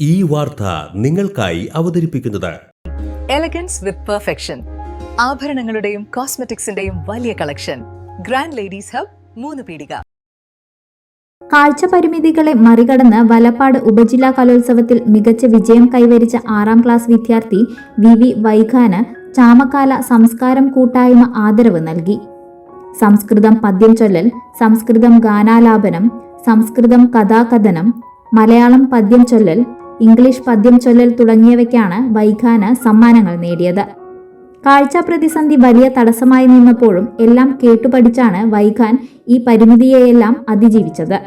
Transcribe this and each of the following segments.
ഈ വാർത്ത നിങ്ങൾക്കായി അവതരിപ്പിക്കുന്നത്. എലഗൻസ് വിത്ത് പെർഫെക്ഷൻ ആഭരണങ്ങളുടെയും കോസ്മെറ്റിക്സിന്റെയും വലിയ കളക്ഷൻ ഗ്രാൻഡ് ലേഡീസ് ഹബ് മൂന്ന് പീടിക. കാഴ്ച പരിമിതികളെ മറികടന്ന് വലപ്പാട് ഉപജില്ലാ കലോത്സവത്തിൽ മികച്ച വിജയം കൈവരിച്ച ആറാം ക്ലാസ് വിദ്യാർത്ഥി വി വി വൈഖാന് ചാമക്കാല സംസ്കാരം കൂട്ടായ്മ ആദരവ് നൽകി. സംസ്കൃതം പദ്യം ചൊല്ലൽ സംസ്കൃതം ഗാനാലാപനം സംസ്കൃതം കഥാകഥനം മലയാളം പദ്യം ചൊല്ലൽ ഇംഗ്ലീഷ് പദ്യം ചൊല്ലൽ തുടങ്ങിയവയ്ക്കാണ് വൈഖാന സമ്മാനങ്ങൾ നേടിയത്. കാഴ്ച പ്രതിസന്ധി വലിയ തടസ്സമായി നിന്നപ്പോഴും എല്ലാം കേട്ടുപഠിച്ചാണ് വൈഖാൻ ഈ പരിമിതിയെയെല്ലാം അതിജീവിച്ചത്.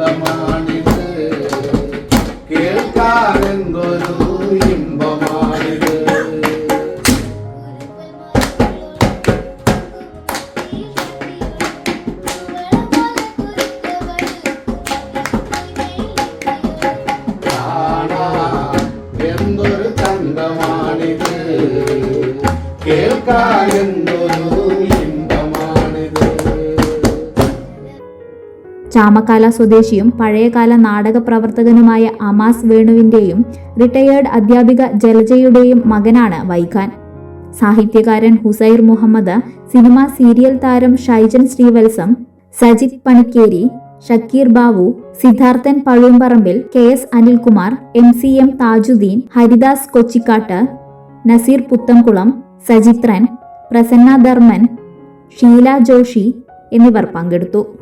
കാണാൻ ചാമക്കാല സ്വദേശിയും പഴയകാല നാടക പ്രവർത്തകനുമായ അമാസ് വേണുവിന്റെയും റിട്ടയേർഡ് അധ്യാപിക ജലജയുടെയും മകനാണ് വൈഖാൻ. സാഹിത്യകാരൻ ഹുസൈർ മുഹമ്മദ് സിനിമ സീരിയൽ താരം Shaijan Srivalsam Sajith Panikkeri Shakeer Babu Siddharthan Pazhumparambil K S Anilkumar M C M Thajudheen Haridas Kochikkat Naseer Puthankulam Sajithran Prasanna Dharman Sheela Joshi എന്നിവർ പങ്കെടുത്തു.